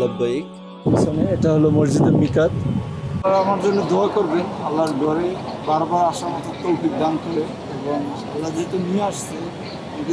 লব্বাইক এটা হলো মসজিদের মিকাত। আমার জন্য দোয়া করবেন, আল্লাহর ঘরে বারবার আসার মতো তৌফিক দান করে এবং আল্লাহ যেহেতু নিয়ে আসছে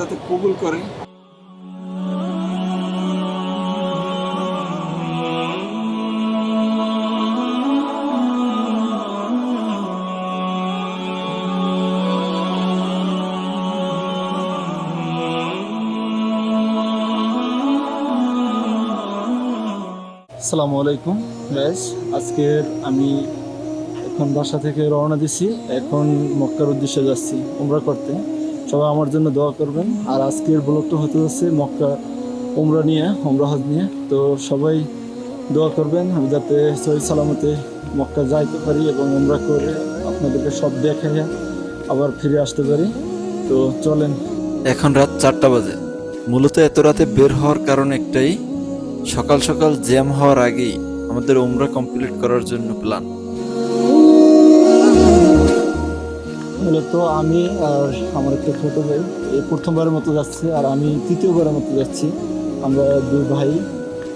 যাতে কবুল করে আসসালামু আলাইকুম ব্যাস আজকের আমি এখন বাসা থেকে রওনা দিছি। এখন মক্কার উদ্দেশ্যে যাচ্ছি উমরা করতে। সবাই আমার জন্য দোয়া করবেন। আর আজকের ব্লগটা হতে যাচ্ছে মক্কা উমরা নিয়ে, উমরা হজ নিয়ে। তো সবাই দোয়া করবেন। আমি যাতে সহি সালামতে মক্কা যাইতে পারি এবং উমরা করে আপনাদেরকে সব দেখাইয়া আবার ফিরে আসতে পারি। তো চলেন। এখন রাত চারটা বাজে। মূলত এত রাতে বের হওয়ার কারণ একটাই সকাল সকাল জ্যাম হওয়ার আগেই আমাদের উমরা কমপ্লিট করার জন্য প্ল্যান। মূলত আমি আর আমার একটা ছোট ভাই এই প্রথমবারের মতো যাচ্ছে আর আমি তৃতীয়বারের মতো যাচ্ছি। আমরা দুই ভাই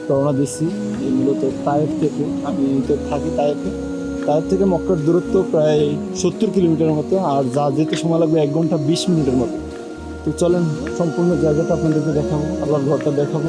রওনা দিচ্ছি মূলত তায়েফ থেকে। আমি তো থাকি তায়েফে তায়েফ থেকে মক্কার দূরত্ব প্রায় সত্তর কিলোমিটারের মতো আর যা যেতে সময় লাগবে এক ঘণ্টা বিশ মিনিটের মতো। তো চলেন, সম্পূর্ণ জায়গাটা আপনাদেরকে দেখাবো, আল্লাহর ঘরটা দেখাবো।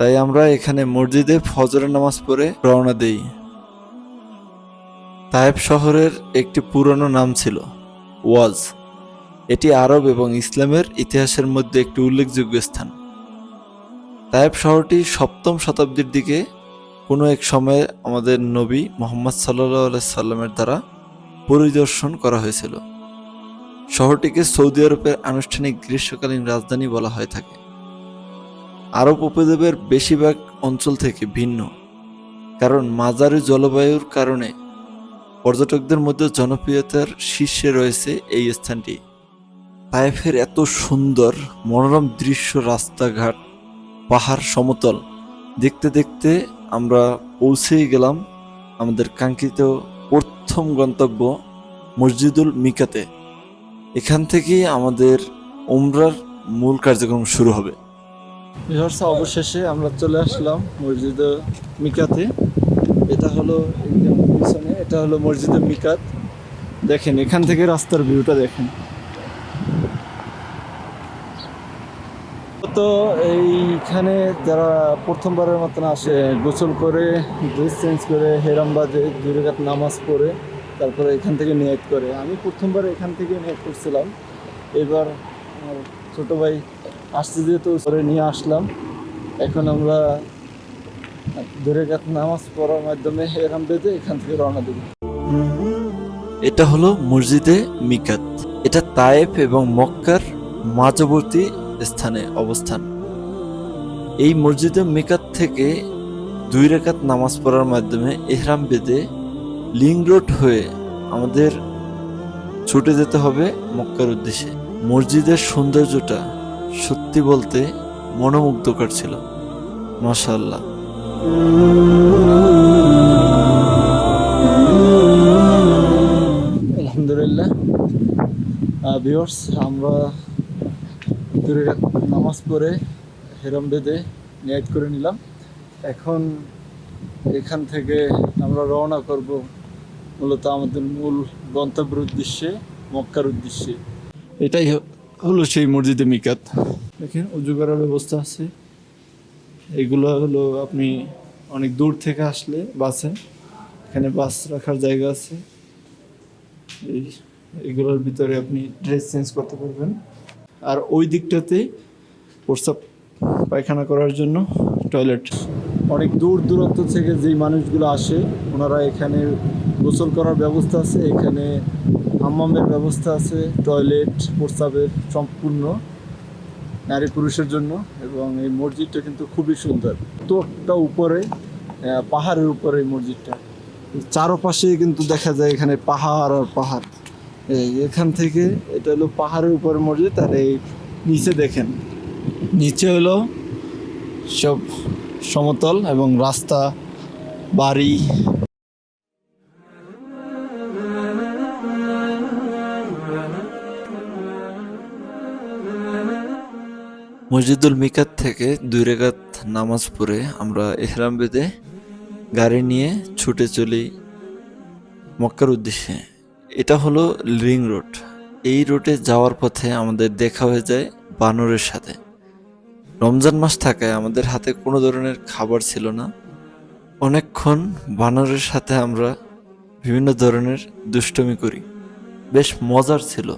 তাই আমরা এখানে মসজিদে ফজরের নামাজ পড়ে রওনা দেই। তায়েব শহরের একটি পুরনো নাম ছিল, ওয়াজ। এটি আরব এবং ইসলামের ইতিহাসের মধ্যে একটি উল্লেখযোগ্য স্থান। তায়েব শহরটি সপ্তম শতাব্দীর দিকে কোনো এক সময়ে আমাদের নবী মোহাম্মদ সাল্লাহ সাল্লামের দ্বারা পরিদর্শন করা হয়েছিল। শহরটিকে সৌদি আরবের আনুষ্ঠানিক গ্রীষ্মকালীন রাজধানী বলা হয়ে থাকে। আরব উপদ্বীপের বেশিরভাগ অঞ্চল থেকে ভিন্ন, কারণ মাঝারি জলবায়ুর কারণে পর্যটকদের মধ্যে জনপ্রিয়তার শীর্ষে রয়েছে এই স্থানটি। তায়েফের এত সুন্দর, মনোরম দৃশ্য, রাস্তাঘাট, পাহাড় সমতল, দেখতে দেখতে আমরা পৌঁছেই গেলাম আমাদের কাঙ্ক্ষিত প্রথম গন্তব্য মসজিদুল মিকাতে। এখান থেকেই আমাদের উমরার মূল কার্যক্রম শুরু হবে। রিহার্সা অবশেষে আমরা চলে আসলাম মসজিদ মিকাতে। এটা হলো পিছনে, এটা হলো মসজিদ মিকাত। দেখেন, এখান থেকে রাস্তার ভিউটা দেখেন। তো এইখানে যারা প্রথমবারের মতন আসে, গোসল করে ড্রেস চেঞ্জ করে, হেরাম বাজে দুরেকাত নামাজ পড়ে, তারপরে এখান থেকে নিয়ত করে। আমি প্রথমবার এখান থেকে নিয়ত করছিলাম। এবার আমার ছোটো ভাই আসতে যেহেতু করে নিয়ে আসলাম, এখন আমরা দুরেকাত নামাজ পড়ার মাধ্যমে হেরাম বেঁধে এখান থেকে রওনা দেবো। এটা হলো মসজিদে মিকাত। এটা তায়েফ এবং মক্কার মাঝবর্তী স্থানে অবস্থান। এই মসজিদে মিকাত থেকে দুই রেখাত নামাজ পড়ার মাধ্যমে এহরাম বেঁধে লিং রোড হয়ে আমাদের ছুটে যেতে হবে মক্কার উদ্দেশ্যে। মসজিদের সৌন্দর্যটা সত্যি বলতে মনোমুগ্ধকর ছিল। মাশাআল্লাহ। আলহামদুলিল্লাহ। ভিউয়ার্স আমরা দূরে নামাজ পড়ে হেরাম বেঁধে নিয়ত করে নিলাম। এখন এখান থেকে আমরা রওনা করব মূলত আমাদের মূল গন্তব্যের উদ্দেশ্যে মক্কার উদ্দেশ্যে। এটাই হলো সেই মসজিদে মিকাত। দেখেন, উজু করার ব্যবস্থা আছে। এগুলো হলো আপনি অনেক দূর থেকে আসলে বাসে এখানে বাস রাখার জায়গা আছে। এই এগুলোর ভিতরে আপনি ড্রেস চেঞ্জ করতে পারবেন। আর ওই দিকটাতে প্রস্রাব পায়খানা করার জন্য টয়লেট। অনেক দূর দূরান্ত থেকে যেই মানুষগুলো আসে, ওনারা এখানে গোসল করার ব্যবস্থা আছে, এখানে হাম্মামের ব্যবস্থা আছে, টয়লেট, প্রস্রাবের সম্পূর্ণ নারী পুরুষের জন্য এবং এই মসজিদটা কিন্তু খুবই সুন্দর। তো একটা উপরে পাহাড়ের উপরে এই মসজিদটা। চারপাশে কিন্তু দেখা যায় এখানে পাহাড় আর পাহাড়। এই এখান থেকে এটা হলো পাহাড়ের উপরে মসজিদ আর এই নিচে দেখেন। নিচে হলো সব সমতল এবং রাস্তা, বাড়ি। মসজিদুল মিকাত থেকে দুই রেখাত নামাজ পড়ে আমরা এহরাম বেঁধে গাড়ি নিয়ে ছুটে চলি মক্কার উদ্দেশ্যে। এটা হলো রিং রোড। এই রোডে যাওয়ার পথে আমাদের দেখা হয়ে যায় বানরের সাথে। রমজান মাস থাকায় আমাদের হাতে কোনো ধরনের খাবার ছিল না। অনেকক্ষণ বানরের সাথে আমরা বিভিন্ন ধরনের দুষ্টমি করি। বেশ মজার ছিল।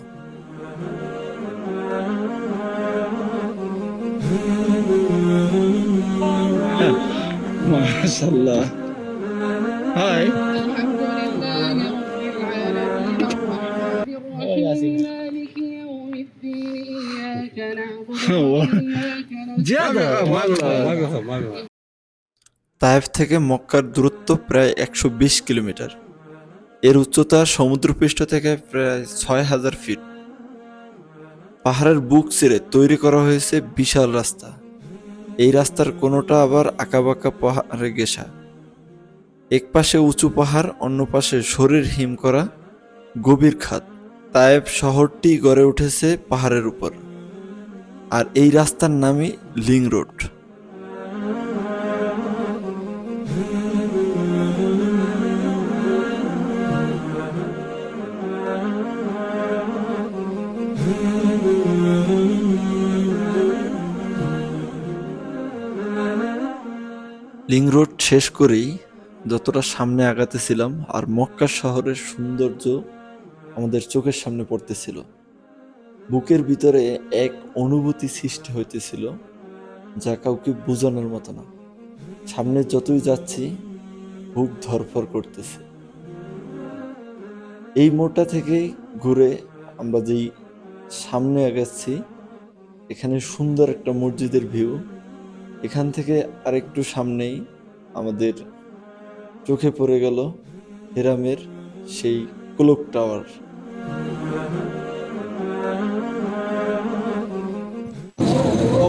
মাশাল্লাহ হাই। 我这个完了。তায়েফ থেকে মক্কার দূরত্ব প্রায় একশো বিশ কিলোমিটার। এর উচ্চতা সমুদ্রপৃষ্ঠ থেকে প্রায় ছয় হাজার ফিট। পাহাড়ের বুক ছেড়ে তৈরি করা হয়েছে বিশাল রাস্তা। এই রাস্তার কোনোটা আবার আঁকাবাঁকা পাহাড়ে গেসা। এক পাশে উঁচু পাহাড়, অন্য পাশে শরীর হিম করা গভীর খাত। তায়েব শহরটি গড়ে উঠেছে পাহাড়ের উপর। আর এই রাস্তার নামই লিং রোড। লিং রোড শেষ করেই যতটা সামনে আগাতেছিলাম আর মক্কা শহরের সৌন্দর্য আমাদের চোখের সামনে পড়তেছিল। বুকের ভিতরে এক অনুভূতি সৃষ্টি হইতেছিল, যা কাউকে বোঝানোর মতো না। সামনে যতই যাচ্ছি, বুক ধরফর করতেছে। এই মোড়টা থেকেই ঘুরে আমরা যেই সামনে আগাচ্ছি, এখানে সুন্দর একটা মসজিদের ভিউ। এখান থেকে আরেকটু সামনেই আমাদের চোখে পড়ে গেল হেরামের সেই ক্লোক টাওয়ার।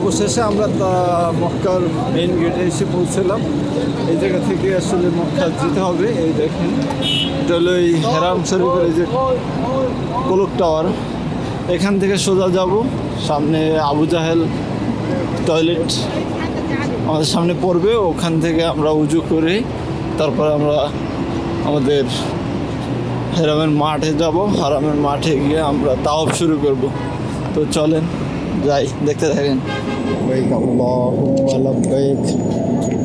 অবশেষে আমরা মক্কার মেন গেটে এসে পৌঁছলাম। এই জায়গা থেকে আসলে মক্কা যেতে হবে, এই দেখেন। এটা হলো এই হেরাম শরীফের এই যে কোলক টাওয়ার এখান থেকে সোজা যাব, সামনে আবু জাহেল টয়লেট আমাদের সামনে পড়বে। ওখান থেকে আমরা উজু করে তারপর আমরা আমাদের হেরামের মাঠে যাব। হারামের মাঠে গিয়ে আমরা তাওয়াফ শুরু করব। তো চলেন, যাই, দেখতে থাকেন। لبيك اللهم لبيك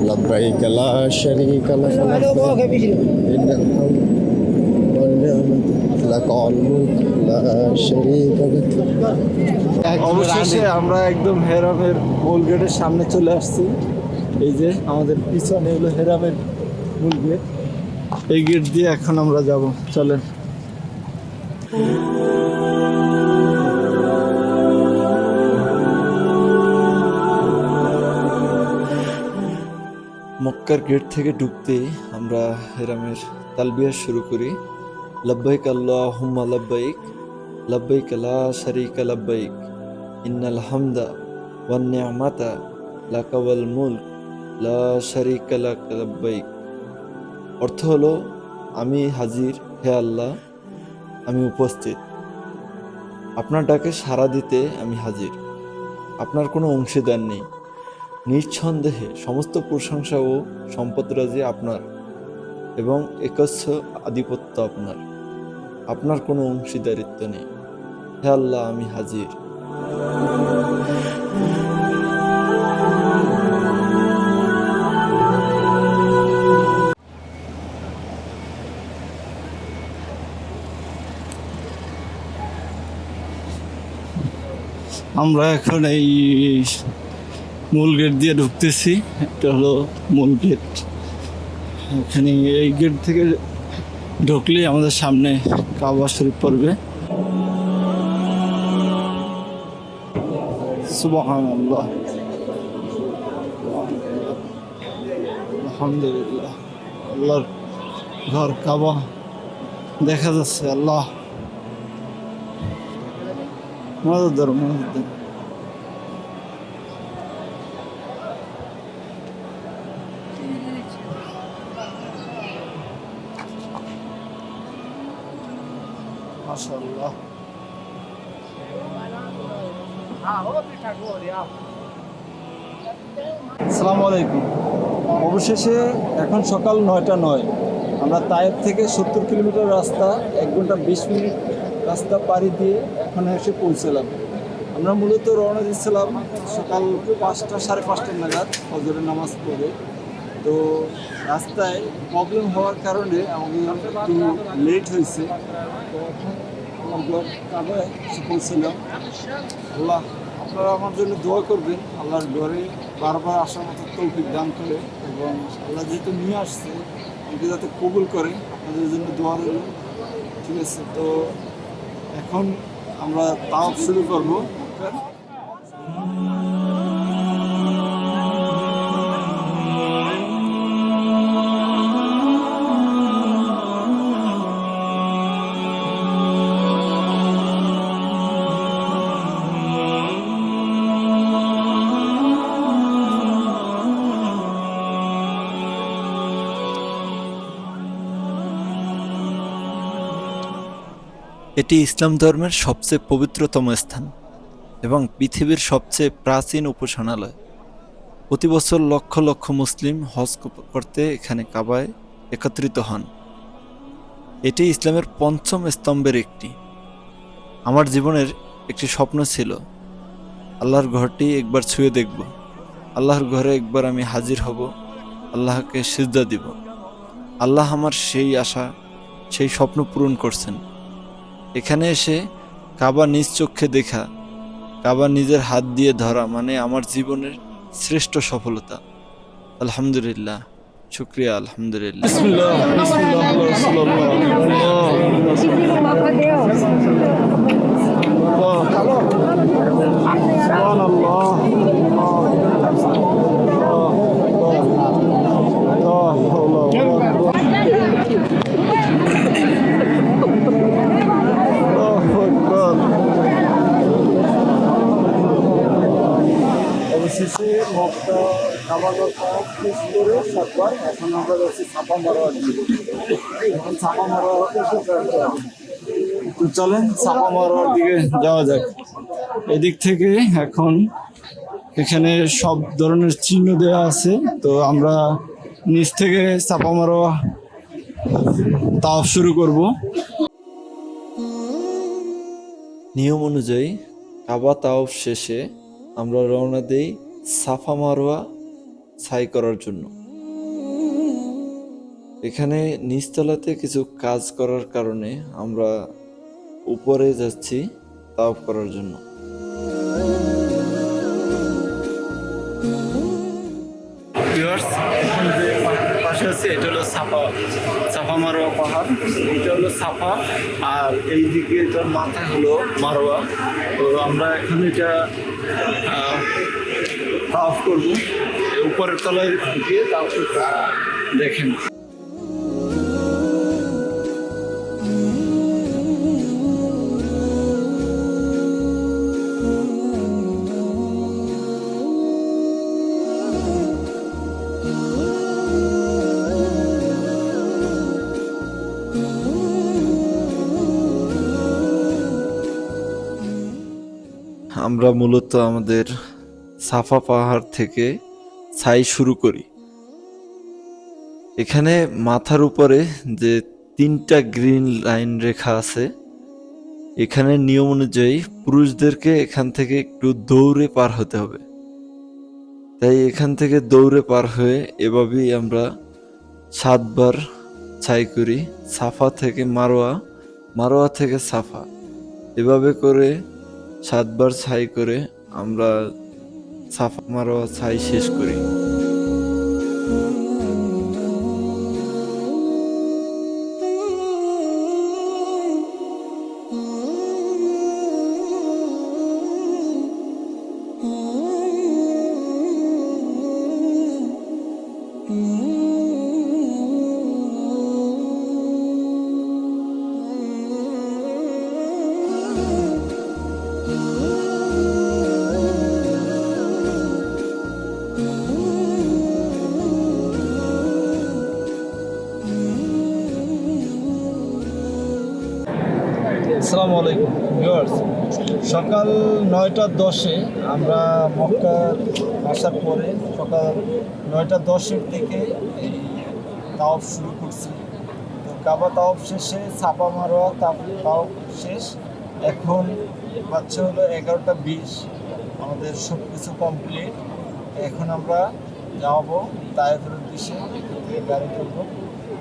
لبيك لا شريك لك لبيك إن الحمد والنعمة لك الملك لا شريك لك অবশেষে আমরা একদম হেরামের মূল গেটের সামনে চলে আসছি এই যে আমাদের পিছনে হলো হেরামের মূল গেট এই গেট দিয়ে এখন আমরা যাব চলেন মক্কার গেট থেকে ঢুকতে আমরা হেরামের তালবিয়া শুরু করি। লব্বাইক আল্লাহুম্মা লব্বাইক লব্বাইক লা শারিকা লব্বাইক, ইন্নাল হামদা ওয়ান নি'মাতা লাকা ওয়াল মুলক, লা শারিকা লব্বাইক। অর্থ হলো, আমি হাজির, হে আল্লাহ, আমি উপস্থিত। আপনার ডাকে সাড়া দিতে আমি হাজির। আপনার কোনো অংশীদার নেই। নিঃসন্দেহে সমস্ত প্রশংসা ও সম্পদরাজি আপনার এবং একস্য আধিপত্য আপনার। আপনার কোনো অংশীদারিত্ব নেই। হে আল্লাহ, আমি হাজির। আমরা এখন এই মূল গেট দিয়ে ঢুকতেছি। এটা হলো মূল গেট এখানে এই গেট থেকে ঢুকলেই আমাদের সামনে কাবা শরীফ পড়বে। আল্লাহর ঘর কাবা। দেখা যাচ্ছে আল্লাহ। মদত ধরো মদত ধরো মাশাআল্লাহ আসসালামু আলাইকুম। অবশেষে এখন সকাল নয়টা নয়। আমরা তায়েব থেকে সত্তর কিলোমিটার রাস্তা, এক ঘণ্টা বিশ মিনিট রাস্তা পাড়ি দিয়ে এখানে এসে পৌঁছলাম। আমরা মূলত রওনা দিচ্ছিলাম সকাল পাঁচটা, সাড়ে পাঁচটা নাগাদ ফজরের নামাজ পড়ে। তো রাস্তায় প্রবলেম হওয়ার কারণে আমাদের একটু লেট হয়েছে। পৌঁছলাম। আল্লাহ আপনারা আমার জন্য দোয়া করবেন। আল্লাহর ঘরে বারবার আসার মতো তৌফিক দান করে এবং আল্লাহ যেহেতু নিয়ে আসছে, আমাকে যাতে কবুল করে, আপনাদের জন্য দোয়া রইল। ঠিক আছে, তো এখন আমরা তাও শুরু করব। এটি ইসলাম ধর্মের সবচেয়ে পবিত্রতম স্থান এবং পৃথিবীর সবচেয়ে প্রাচীন উপাসনালয়। প্রতি বছর লক্ষ লক্ষ মুসলিম হজ করতে এখানে কাবায় একত্রিত হন। এটি ইসলামের পঞ্চম স্তম্ভের একটি। আমার জীবনের একটি স্বপ্ন ছিল, আল্লাহর ঘরটি একবার ছুঁয়ে দেখব। আল্লাহর ঘরে একবার আমি হাজির হব, আল্লাহকে সিজদা দিব। আল্লাহ আমার সেই আশা, সেই স্বপ্ন পূরণ করছেন। এখানে এসে কাবা নিজ চক্ষে দেখা, কাবা নিজের হাত দিয়ে ধরা মানে আমার জীবনের শ্রেষ্ঠ সফলতা। আলহামদুলিল্লাহ, শুক্রিয়া, আলহামদুলিল্লাহ বিসমিল্লাহ বিসমিল্লাহ রাসূলুল্লাহ সুবহানাল্লাহ অবশেষে মক্কা কাবাগরটা শেষ করে সাতবার এখন আমরা যাচ্ছি ছাপা দিকে এখন ছাপা মারোয়ার তো চলেন ছাপা মারোয়ার দিকে যাওয়া যাক। এদিক থেকে এখন এখানে সব ধরনের চিহ্ন দেওয়া আছে। তো আমরা নিচ থেকে চাপা মারোয়া তাও শুরু করব। নিয়ম অনুযায়ী কাবা তাওফ শেষে আমরা রওনা দেই সাফা মারোয়া ছাই করার জন্য। এখানে নিচতলাতে কিছু কাজ করার কারণে আমরা উপরে যাচ্ছি তাওফ করার জন্য। যে পাশে এটা হলো মারোয়া পাহাড়। এটা হলো আর মাথা হলো মারোয়া। তো আমরা এখন এটা করব। উপরের তলায় গিয়ে তাফ দেখেন। আমরা মূলত আমাদের সাফা পাহাড় থেকে ছাই শুরু করি। এখানে মাথার উপরে যে তিনটা গ্রিন লাইন রেখা আছে, এখানে নিয়ম অনুযায়ী পুরুষদেরকে এখান থেকে একটু দৌড়ে পার হতে হবে। তাই এখান থেকে দৌড়ে পার হয়ে এভাবেই আমরা সাতবার ছাই করি, সাফা থেকে মারোয়া মারোয়া থেকে সাফা। এভাবে করে সাতবার ছাই করে আমরা সাফা মারোয়া ছাই শেষ করি। সকাল নয়টা দশে আমরা মক্কা আসার পরে সকাল নয়টা দশের থেকে এই তাওয়াফ শুরু করছি। তো কাবা তাওয়াফ শেষে ছাপা মারোয়া তাওয়াফ শেষ। এখন বাচ্চা হলো এগারোটা বিশ। আমাদের সব কিছু কমপ্লিট এখন আমরা যাব তায়েফের উদ্দেশ্যে। গাড়ি করব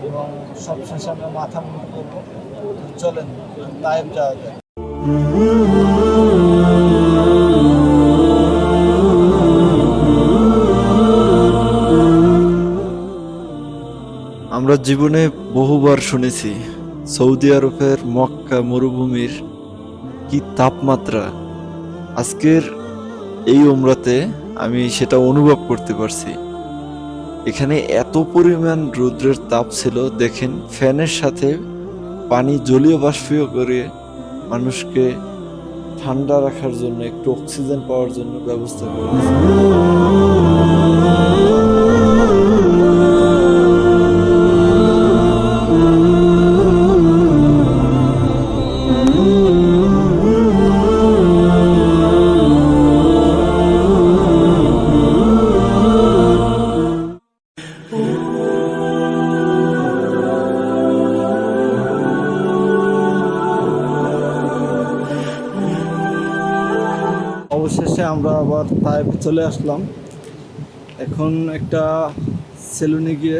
এবং সবশেষে আমরা মাথা মুন্ডু করব। চলেন তায়েফ যাওয়া যায় আমরা জীবনে বহুবার শুনেছি, সৌদি আরবের মক্কা মরুভূমির কি তাপমাত্রা। আজকের এই উমরাতে আমি সেটা অনুভব করতে পারছি। এখানে এত পরিমাণ রৌদ্রের তাপ ছিল, দেখেন, ফ্যানের সাথে পানি জলীয় বাষ্পীয় করে মানুষকে ঠান্ডা রাখার জন্য, একটু অক্সিজেন পাওয়ার জন্য ব্যবস্থা করেছে অবশেষে আমরা আবার তায়েফ চলে আসলাম। এখন একটা সেলুনে গিয়ে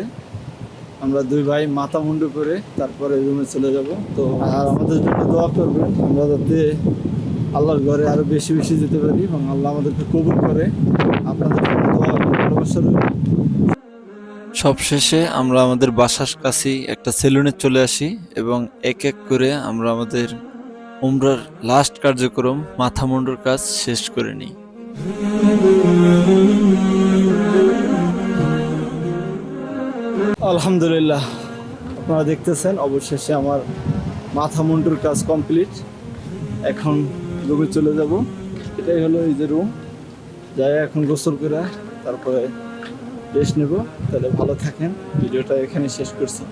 আমরা দুই ভাই মাথা মুন্ডু করে তারপরে রুমে চলে যাব। তো আর আমাদের জন্য দোয়া করবেন, আমরা যাতে আল্লাহর ঘরে আরও বেশি বেশি যেতে পারি এবং আল্লাহ আমাদেরকে কবুল করে। আপনাদের দোয়া ভালোবাসা রইল। সবশেষে আমরা আমাদের বাসার কাছেই একটা সেলুনে চলে আসি এবং এক এক করে আমরা আমাদের উমরার লাস্ট কার্যক্রম মাথা মুন্ডুর কাজ শেষ করে নিই। আলহামদুলিল্লাহ, আপনারা দেখতেছেন, অবশেষে আমার মাথা মুন্ডুর কাজ কমপ্লিট এখন রুমে চলে যাব। এটাই হলো এই যে রুম যাই এখন গোসল করে তারপরে রেস্ট নেব। তাহলে ভালো থাকেন। ভিডিওটা এখানে শেষ করছি।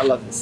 আল্লাহ হাফিজ।